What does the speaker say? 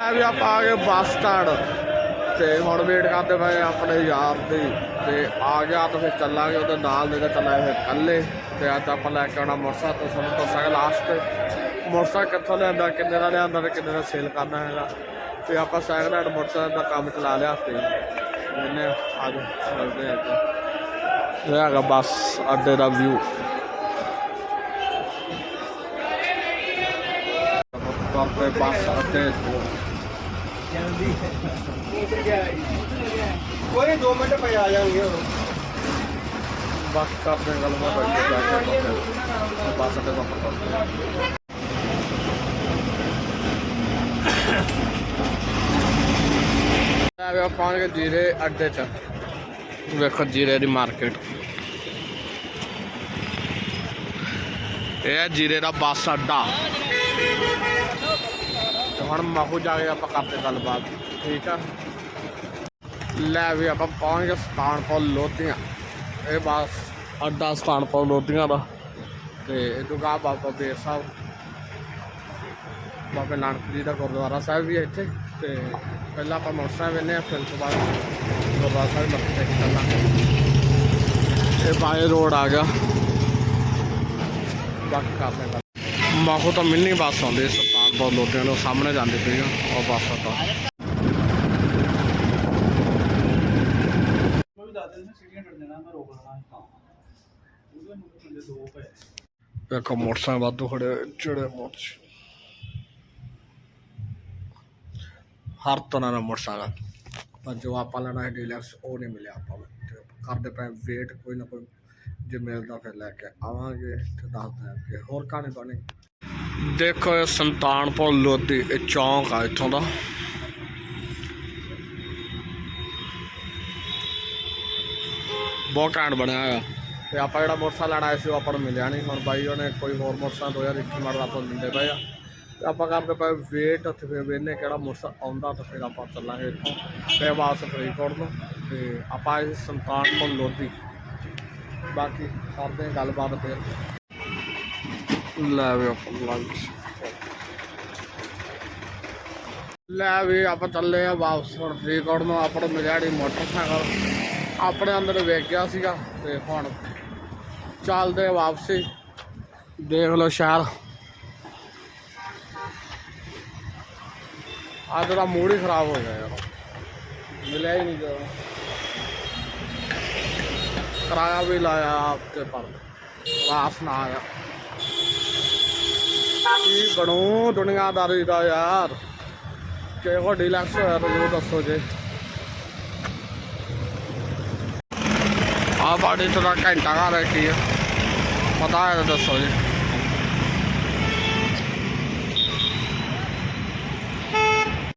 ਆ ਵੀ ਆਪਾਂ ਆ ਗਏ ਬੱਸ ਸਟੈਂਡ ਤੇ ਹੁਣ ਵੇਟ ਕਰਦੇ ਪਏ ਆਪਣੇ ਯਾਰ ਦੀ ਤੇ ਆ ਗਿਆ ਤਾਂ ਫਿਰ ਚੱਲਾਂਗੇ, ਉਹਦੇ ਨਾਲ ਦੇ ਤਾਂ ਚੱਲਾਂਗੇ ਫਿਰ ਇਕੱਲੇ। ਤੇ ਅੱਜ ਆਪਾਂ ਲੈ ਕੇ ਆਉਣਾ ਮੋਟਰਸਾਈਕਲ, ਤੋਂ ਸਾਨੂੰ ਦੱਸਾਂਗੇ ਲਾਸਟ ਮੋਟਰਸਾਈਕਲ ਕਿੱਥੋਂ ਲਿਆਂਦਾ, ਕਿੰਨੇ ਦਾ ਲਿਆਂਦਾ ਤੇ ਕਿੰਨੇ ਦਾ ਸੇਲ ਕਰਨਾ ਹੈਗਾ। ਤੇ ਆਪਾਂ ਸੈਕਿੰਡ ਹੈਂਡ ਮੋਟਰਸਾਈਕਲ ਦਾ ਕੰਮ ਚਲਾ ਲਿਆ ਤੇ ਇਹਨੇ ਅੱਜ ਚੱਲਦੇ ਆ ਅੱਗੇ। ਇਹ ਹੈਗਾ ਬੱਸ, ਅੱਡੇ ਦਾ ਵਿਊ ਆਪਣੇ ਬੱਸ ਅੱਡੇ ਤੋਂ ਕੋਈ 2 ਮਿੰਟ ਪਏ ਆ ਜਾਣਗੇ ਬੱਸ ਕਰਦੇ ਹਾਂ ਗੱਲਬਾਤ ਅੱਗੇ ਜਾ ਕੇ ਆਪਾਂ ਬੱਸ ਅੱਡੇ ਤੋਂ ਪਹੁੰਚਦੇ ਹਾਂ। ਆ ਵੀ ਆਪਾਂ ਗਏ ਜੀਰੇ ਅੱਡੇ 'ਚ। ਵੇਖੋ ਜੀਰੇ ਦੀ ਮਾਰਕੀਟ। ਇਹ ਹੈ ਜੀਰੇ ਦਾ ਬੱਸ ਅੱਡਾ। ਤੇ ਹੁਣ ਮਾਹੂ ਜਾ ਕੇ ਆਪਾਂ ਕਰਦੇ ਗੱਲਬਾਤ, ਠੀਕ ਆ? ਲੈ ਵੀ ਆਪਾਂ ਪਹੁੰਚ ਗਏ ਸਤਾਨਪੁਰ ਲੋਧੀਆਂ। ਇਹ ਬਸ ਅੱਡਾ ਸਤਾਨਪੁਰ ਲੋਧੀਆਂ ਦਾ। ਤੇ ਇਹ ਤੋਂ ਗਾ ਬਾਬਾ ਬੇਰ ਸਾਹਿਬ। ਬਾਬਾ ਨਾਨਕ ਜੀ ਦਾ ਗੁਰਦੁਆਰਾ ਸਾਹਿਬ ਵੀ ਹੈ ਇੱਥੇ। ਤੇ ਪਹਿਲਾਂ ਆਪਾਂ ਮੋਟਰਸਾਈਕਲ ਵੇਨੇ ਆ ਫਿਰ ਉਸ ਤੋਂ ਬਾਅਦ ਗੁਰਦੁਆਰਾ ਸਾਹਿਬ ਮੱਥੇ ਟੇਕ ਕੇ ਚੱਲਾਂਗੇ। ਇਹ ਬਾਏ ਰੋਡ ਆ ਗਿਆ। ਬਾਕੀ ਕਰਦੇ ਹਾਂ ਮਾਖੋ ਤਾਂ ਮਿੰਨੀ ਬੱਸ ਆਉਂਦੀ ਸੁਲਤਾਨਪੁਰ ਲੋਧੀਆਂ ਨੂੰ ਸਾਹਮਣੇ ਜਾਂਦੀ ਪਈ ਉਹ ਬੱਸ ਤਾਂ। ਕੋਈ ਦੱਸ ਦੇ ਸੀਟੀਆਂ ਟੁੱਟ ਜਾਣਾ ਮੈਂ ਰੋਕ ਲੈਣਾ ਹਾਂ ਉਹਦੇ ਨੂੰ ਬੰਦੇ ਦੋ ਪਏ। ਵੇਖੋ ਮੋਟਰਸਾਈਕਲ ਵਾਧੂ ਖੜੇ ਚੜੇ ਮੋਟਰ ਹਰ ਤਰ੍ਹਾਂ ਦਾ ਮੋਟਰਸਾਈਕਲ। ਪਰ ਜੋ ਆਪਾਂ ਲੈਣਾ ਹੈ ਡੀਲਕਸ ਉਹ ਨਹੀਂ ਮਿਲਿਆ ਆਪਾਂ ਨੂੰ। ਕਰਦੇ ਪਏ ਵੇਟ ਕੋਈ ਨਾ ਕੋਈ ਜੇ ਮਿਲਦਾ ਫਿਰ ਲੈ ਕੇ ਆਵਾਂਗੇ ਤੇ ਦੱਸਦੇ ਹਾਂ ਕਿ ਹੋਰ ਕਹਾਣੀ ਬਣੀ ਦੇਖੋ ਇਹ ਸੰਤਾਨਪੁਰ ਲੋਧੀ, ਇਹ ਚੌਂਕ ਆ ਇੱਥੋਂ ਦਾ। ਬਹੁਤ ਘੈਂਟ ਬਣਿਆ ਹੋਇਆ। ਤੇ ਆਪਾਂ ਜਿਹੜਾ ਮੋਟਰਸਾਈਕਲ ਲੈਣਾ ਸੀ, ਉਹ ਆਪਾਂ ਨੂੰ ਮਿਲਿਆ ਨਹੀਂ। ਹੁਣ ਬਾਈ ਉਹਨੇ ਕੋਈ ਹੋਰ ਮੋਟਰਸਾਈਕਲ 2021 ਮਾਡਲ ਆਪਾਂ ਨੂੰ ਦਿੰਦੇ ਪਏ ਆ। ਤੇ ਆਪਾਂ ਕਰਕੇ ਪਏ ਵੇਟ ਉੱਥੇ ਫਿਰ ਵੇਨੇ ਕਿਹੜਾ ਮੋਟਰਸਾਈਕਲ ਆਉਂਦਾ, ਤਾਂ ਫਿਰ ਆਪਾਂ ਚੱਲਾਂਗੇ ਇੱਥੋਂ। ਫਿਰ ਵਾਪਸ ਫਰੀਦਕੋਟ ਨੂੰ ਤੇ ਆਪਾਂ ਆਏ ਸੀ ਸੁਲਤਾਨਪੁਰ ਲੋਧੀ। ਬਾਕੀ ਕਰਦੇ ਹਾਂ ਗੱਲਬਾਤ ਫਿਰ। ਲੈ ਵੀ ਆਪਾਂ ਲੰਚ ਲੈ ਵੀ ਆਪਾਂ ਚੱਲੇ ਆ ਵਾਪਸ ਹੁਣ ਫਰੀਦਕੋਟ ਨੂੰ ਆਪਾਂ ਮਿਲਿਆ ਨਹੀਂ ਮੋਟਰਸਾਈਕਲ। ਆਪਣੇ ਅੰਦਰ ਵੇਖ ਗਿਆ ਸੀਗਾ ਤੇ ਹੁਣ ਚੱਲਦੇ ਵਾਪਸੀ। ਦੇਖ ਲਓ ਸ਼ਹਿਰ। ਅੱਜ ਦਾ ਮੂਡ ਹੀ ਖਰਾਬ ਹੋ ਗਿਆ ਯਾਰ। ਮਿਲਿਆ ਹੀ ਨਹੀਂ ਜਦੋਂ। ਕਿਰਾਇਆ ਵੀ ਲਾਇਆ ਆਪਕੇ ਪਰ। ਵਾਪਸ ਨਾ ਆਇਆ। ਕੀ ਬਣੂ ਦੁਨੀਆਦਾਰੀ ਦਾ ਯਾਰ? ਕਿਹੋ ਡੀਲਕਸ ਹੋਇਆ ਤਾਂ ਦੱਸੋ ਜੇ। ਆ ਬਾੜੀ ਤੋਂ ਘੰਟਾ ਘਰ ਕੀ ਆ ਪਤਾ ਹੈ ਦੱਸੋ ਜੀ।